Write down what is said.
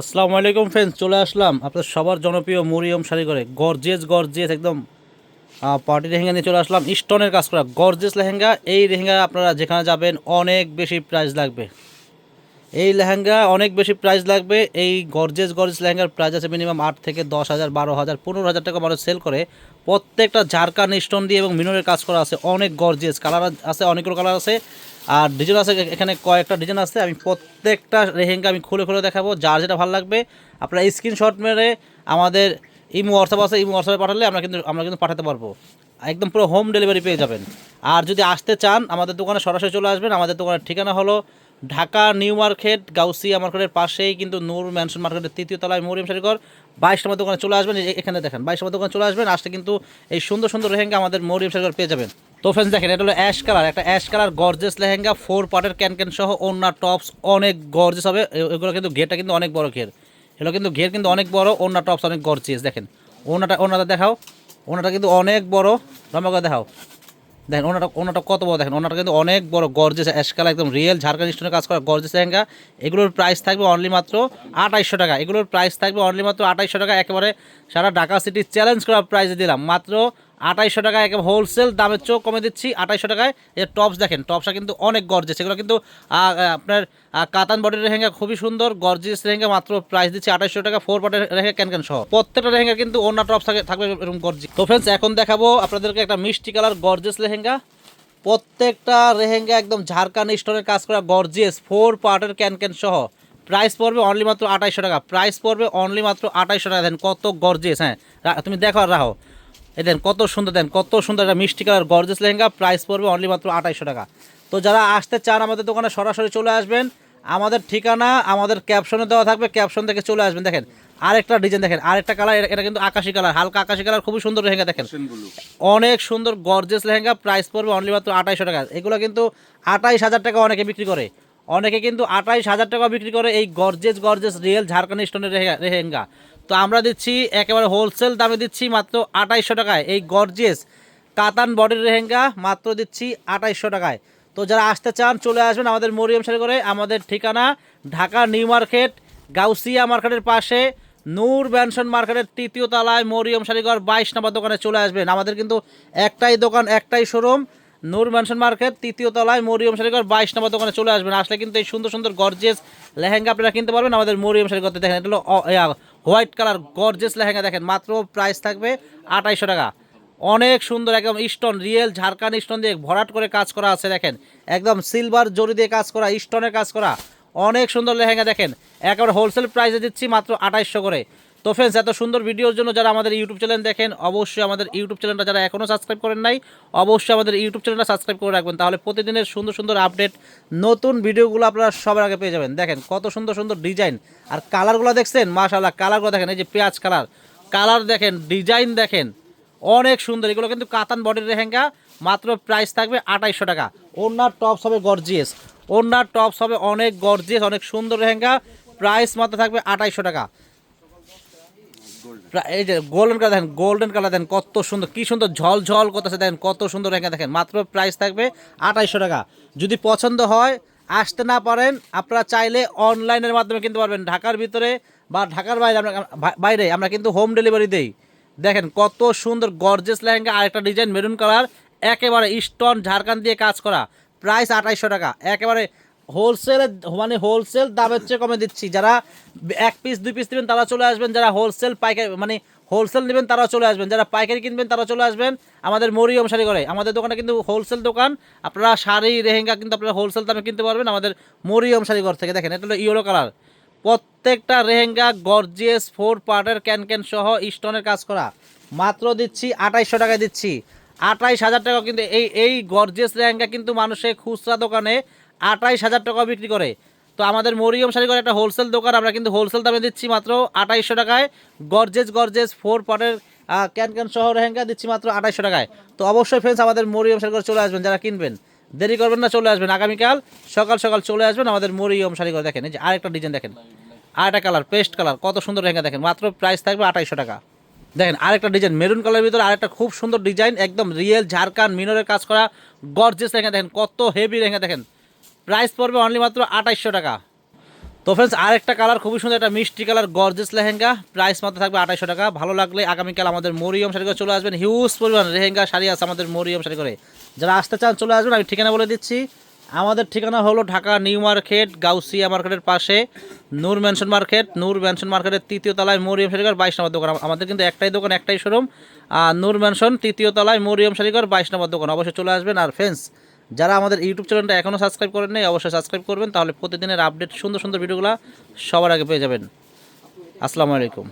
আসসালামু আলাইকুম ফ্রেন্ডস চলে আসলাম আপনার সবার জনপ্রিয় মরিয়ম শাড়ি করে গর্জেস গর্জেস একদম পার্টি লেহেঙ্গা নিয়ে চলে আসলাম। স্টোনের কাজ করা গর্জেস লেহেঙ্গা। এই লেহেঙ্গা আপনারা যেখানে যাবেন অনেক বেশি প্রাইস লাগবে। এই লেহেঙ্গা অনেক বেশি প্রাইস লাগবে। এই গর্জেস গর্জেস লেহেঙ্গার প্রাইস আছে মিনিমাম আট থেকে দশ হাজার, বারো হাজার, পনেরো হাজার টাকা মানুষ সেল করে। প্রত্যেকটা ঝাড়খান স্টোন দিয়ে এবং মিনরের কাজ করা আছে অনেক গর্জেস কালার আছে, অনেকগুলো কালার আছে। আর ডিজাইন আছে এখানে কয়েকটা ডিজাইন আছে। আমি প্রত্যেকটা লেহেঙ্গা আমি খুলে খুলে দেখাবো, যার যেটা ভালো লাগবে। আপনারা স্ক্রিনশট মেরে আমাদের ইমো হোয়াটসঅ্যাপ আছে, ইমো হোয়াটসঅ্যাপে পাঠালে আমরা কিন্তু আমরা কিন্তু পাঠাতে পারব। একদম পুরো হোম ডেলিভারি পেয়ে যাবেন। আর যদি আসতে চান, আমাদের দোকানে সরাসরি চলে আসবেন। আমাদের দোকানের ঠিকানা হলো ঢাকা নিউ মার্কেট, গাউসিয়া মার্কেটের পাশেই কিন্তু নূর ম্যানশন মার্কেটের তৃতীয় তলায় মরিয়ম শাড়িঘর বাইশ নম্বর দোকানে চলে আসবেন। এখানে দেখেন, বাইশ নম্বর দোকানে চলে আসবেন। আসলে কিন্তু এই সুন্দর সুন্দর লেহেঙ্গা আমাদের মরিয়ম শাড়িঘর পেয়ে যাবেন। তো ফ্রেন্ডস দেখেন, এটা হলো অ্যাশ কালার একটা ash colour gorgeous lehenga four পার্টের ক্যান ক্যান সহ অন্য টপস অনেক গর্জেস হবে। এগুলো কিন্তু ঘেরটা কিন্তু অনেক বড় ঘের। এগুলো কিন্তু ঘের কিন্তু অনেক বড়, অন্য টপস অনেক গর্জেস দেখেন। ওনাটা ওনাটা দেখাও। ওনাটা কিন্তু অনেক বড়। রমাকা দেখাও। দেখেন ওনাটা ওনাটা কত বড়, দেখেন ওনাটা কিন্তু অনেক বড় গর্জেস অ্যাশ কালার একদম রিয়েল ঝাড়খণ্ড স্টোনের কাজ করা গর্জেস লেহেঙ্গা। এগুলোর প্রাইস থাকবে অনলি মাত্র আঠাইশশো টাকা। এগুলোর প্রাইস থাকবে অনলি মাত্র আঠাইশশো টাকা। একেবারে সারা ঢাকা সিটি চ্যালেঞ্জ করা প্রাইসে দিলাম। মাত্র আঠাইশশো টাকা একেবারে হোলসেল দামের চোখ কমে দিচ্ছি। আঠাইশশো টাকায় এর টপস দেখেন টপসটা কিন্তু অনেক গর্জেস এগুলো কিন্তু আপনার কাতান বডির লেহেঙ্গা খুবই সুন্দর গর্জিয়াস লেহেঙ্গা, মাত্র প্রাইস দিচ্ছি আঠাইশশো টাকা ফোর পার্টের লেহেঙ্গা ক্যান ক্যান সহ। প্রত্যেকটা লেহেঙ্গা কিন্তু অন্য টপস থাকে, থাকবে এরকম গর্জি তো ফ্রেন্ডস এখন দেখাবো আপনাদেরকে একটা মিষ্টি কালার গর্জিয়াস লেহেঙ্গা। প্রত্যেকটা লেহেঙ্গা একদম ঝাড়খান্ড স্টোনের কাজ করা গর্জিয়াস ফোর পার্টের ক্যান ক্যান সহ। প্রাইস পড়বে অনলি মাত্র আঠাইশশো টাকা। প্রাইস পড়বে অনলি মাত্র আঠাইশশো টাকা। দেন কত গর্জিয়াস হ্যাঁ। তুমি দেখো আর রাখো। এই দেন কত সুন্দর দেন কত সুন্দর একটা মিষ্টি কালার গর্জিয়াস লেহেঙ্গা প্রাইস পড়বে অনলি মাত্র আঠাইশশো টাকা। তো যারা আসতে চান আমাদের দোকানে সরাসরি চলে আসবেন। আমাদের ঠিকানা আমাদের ক্যাপশনে দেওয়া থাকবে ক্যাপশন থেকে চলে আসবেন। দেখেন আরেকটা ডিজাইন দেখেন আরেকটা কালার এটা কিন্তু আকাশি কালার হালকা আকাশি কালার খুবই সুন্দর লেহেঙ্গা দেখেন। অনেক সুন্দর গর্জেস লেহেঙ্গা প্রাইস পড়বে অনলি মাত্র আঠাইশশো টাকা। এগুলো কিন্তু আঠাইশ হাজার টাকা অনেকে বিক্রি করে। অনেকে কিন্তু আঠাইশ হাজার টাকা বিক্রি করে এই গর্জেস গর্জেস রিয়েল ঝাড়খণ্ড স্টোনের লেহেঙ্গা। তো আমরা দিচ্ছি একেবারে হোলসেল দামে দিচ্ছি মাত্র আঠাইশশো টাকায়। এই গর্জেস কাতান বডির লেহেঙ্গা মাত্র দিচ্ছি আঠাইশশো টাকায়। তো যারা আসতে চান, চলে আসবেন আমাদের মরিয়ম শাড়ি করে আমাদের ঠিকানা ঢাকা নিউ মার্কেট, গাউসিয়া মার্কেটের পাশে, নূর ব্যানসন মার্কেটের তৃতীয় তলায় মরিয়ম শাড়িঘর বাইশ নম্বর দোকানে চলে আসবেন। আমাদের কিন্তু একটাই দোকান, একটাই শোরুম নূর ম্যানশন মার্কেট, তৃতীয় তলায় মরিয়ম শাড়িঘর বাইশ নম্বর দোকানে চলে আসবেন। আসলে কিন্তু এই সুন্দর সুন্দর গর্জেস লেহেঙ্গা আপনারা কিনতে পারবেন আমাদের মরিয়ম শাড়িঘরতে দেখেন, এটা হলো হোয়াইট কালার গর্জেস লেহেঙ্গা দেখেন, মাত্র প্রাইস থাকবে আঠাইশো টাকা। অনেক সুন্দর, একদম স্টোন রিয়েল ঝাড়খান স্টোন দিয়ে ভরাট করে কাজ করা আছে দেখেন। একদম সিলভার জরি দিয়ে কাজ করা স্টোনের কাজ করা। অনেক সুন্দর লেহেঙ্গা দেখেন। একেবারে হোলসেল প্রাইসে দিচ্ছি মাত্র আঠাইশশো করে। তো ফ্রেন্ডস এত সুন্দর ভিডিওর জন্য যারা আমাদের ইউটিউব চ্যানেল দেখেন, অবশ্যই আমাদের ইউটিউব চ্যানেলটা যারা এখনও সাবস্ক্রাইব করেন নাই, অবশ্যই আমাদের ইউটিউব চ্যানেলটা সাবস্ক্রাইব করে রাখবেন। তাহলে প্রতিদিনের সুন্দর সুন্দর আপডেট নতুন ভিডিওগুলো আপনারা সবার আগে পেয়ে যাবেন। দেখেন কত সুন্দর সুন্দর ডিজাইন আর কালারগুলো দেখছেন? মাশাল্লাহ কালারগুলো দেখেন, এই যে পেঁয়াজ কালার কালার দেখেন ডিজাইন দেখেন, অনেক সুন্দর। এগুলো কিন্তু কাতান বডির লেহেঙ্গা মাত্র প্রাইস থাকবে আঠাইশশো টাকা। ওনার টপস হবে গর্জিয়াস ওনার টপস হবে অনেক গর্জিয়াস অনেক সুন্দর লেহেঙ্গা প্রাইস মাত্র থাকবে আঠাইশশো টাকা। এই যে গোল্ডেন কালার দেখেন গোল্ডেন কালার দেখেন কত সুন্দর, কি সুন্দর ঝল ঝল করতেছে, দেখেন কত সুন্দর লেহেঙ্গা দেখেন, মাত্র প্রাইস থাকবে আঠাইশশো টাকা। যদি পছন্দ হয়, আসতে না পারেন, আপনারা চাইলে অনলাইনের মাধ্যমে কিনতে পারবেন। ঢাকার ভিতরে বা ঢাকার বাইরে আমরা বাইরে আমরা কিন্তু হোম ডেলিভারি দেই। দেখেন কত সুন্দর গর্জেস লেহেঙ্গা, আরেকটা ডিজাইন মেরুন কালার একেবারে স্টোন ঝাড়খান দিয়ে কাজ করা। প্রাইস আঠাইশশো টাকা, একেবারে হোলসেলে মানে হোলসেল দামের চেয়ে কমে দিচ্ছি। যারা এক পিস দুই পিস নেবেন, তারা চলে আসবেন। যারা হোলসেল পাইকারি মানে হোলসেল নেবেন, তারা চলে আসবেন। যারা পাইকারি কিনবেন, তারা চলে আসবেন। আমাদের মরিয়ম শাড়ি করে আমাদের দোকানে কিন্তু হোলসেল দোকান। আপনারা শাড়ি রেহেঙ্গা কিন্তু আপনারা হোলসেল দামে কিনতে পারবেন আমাদের মরিয়ম শাড়ি ঘর থেকে। দেখেন, এটা হলো ইয়েলো কালার। প্রত্যেকটা রেহেঙ্গা গর্জিয়াস ফোর পার্টের ক্যান ক্যান সহ স্টোনের কাজ করা। মাত্র দিচ্ছি আঠাইশশো টাকায় দিচ্ছি। আঠাইশ হাজার টাকা কিন্তু এই এই গর্জিয়াস লেহেঙ্গা কিন্তু মানুষের খুচরা দোকানে আঠাইশ হাজার টাকা বিক্রি করে। তো আমাদের মরিয়ম শাড়ি করে একটা হোলসেল দোকান, আমরা কিন্তু হোলসেল দামে দিচ্ছি মাত্র আঠাইশশো টাকায়। গর্জেস গর্জেস ফোর পটের ক্যান ক্যান সহ লেহেঙ্গা দিচ্ছি মাত্র আঠাইশশো টাকায়। তো অবশ্যই ফ্রেন্ডস আমাদের মরিয়ম শাড়ি করে চলে আসবেন, যারা কিনবেন। দেরি করবেন না, চলে আসবেন। আগামীকাল সকাল সকাল চলে আসবেন আমাদের মরিয়ম শাড়ি করে দেখেন, এই যে আরেকটা ডিজাইন দেখেন। আরেকটা কালার পেস্ট কালার কত সুন্দর লেহেঙ্গা দেখেন। মাত্র প্রাইস থাকবে আঠাইশশো টাকা। দেখেন, আরেকটা ডিজাইন মেরুন কালারের ভিতরে আরেকটা খুব সুন্দর ডিজাইন একদম রিয়েল ঝাড়খান মিনরের কাজ করা গর্জেস লেহেঙ্গা দেখেন, কত হেভি লেহেঙ্গা দেখেন। প্রাইস পড়বে অনলি মাত্র আঠাইশশো টাকা। তো ফ্রেন্ডস আরেকটা কালার খুবই সুন্দর, একটা মিষ্টি কালার গর্জেস লেহেঙ্গা। প্রাইস মাত্র থাকবে আঠাইশো টাকা। ভালো লাগলে আগামীকাল আমাদের মরিয়ম শাড়ি করে চলে আসবেন। হিউজ পরিমাণ লেহেঙ্গা শাড়ি আছে আমাদের মরিয়ম শাড়ি করে। যারা আসতে চান চলে আসবেন, আমি ঠিকানা বলে দিচ্ছি। আমাদের ঠিকানা হলো ঢাকা নিউ মার্কেট, গাউসিয়া মার্কেটের পাশে, Noor mansion market. Noor mansion মার্কেটের তৃতীয় তলায় মরিয়ম শাড়িঘর বাইশ নম্বর দোকান। আমাদের কিন্তু একটাই দোকান, একটাই শোরুম আর নূর ম্যানশন তৃতীয় তলায় মরিয়ম শাড়িঘর বাইশ নম্বর দোকান। অবশ্যই চলে আসবেন। আর ফ্রেন্ডস যারা আমাদের ইউটিউব চ্যানেলটা এখনও সাবস্ক্রাইব করেন নাই, অবশ্যই সাবস্ক্রাইব করবেন, তাহলে প্রতিদিনের আপডেট সুন্দর সুন্দর ভিডিওগুলো সবার আগে পেয়ে যাবেন। আসসালামু আলাইকুম।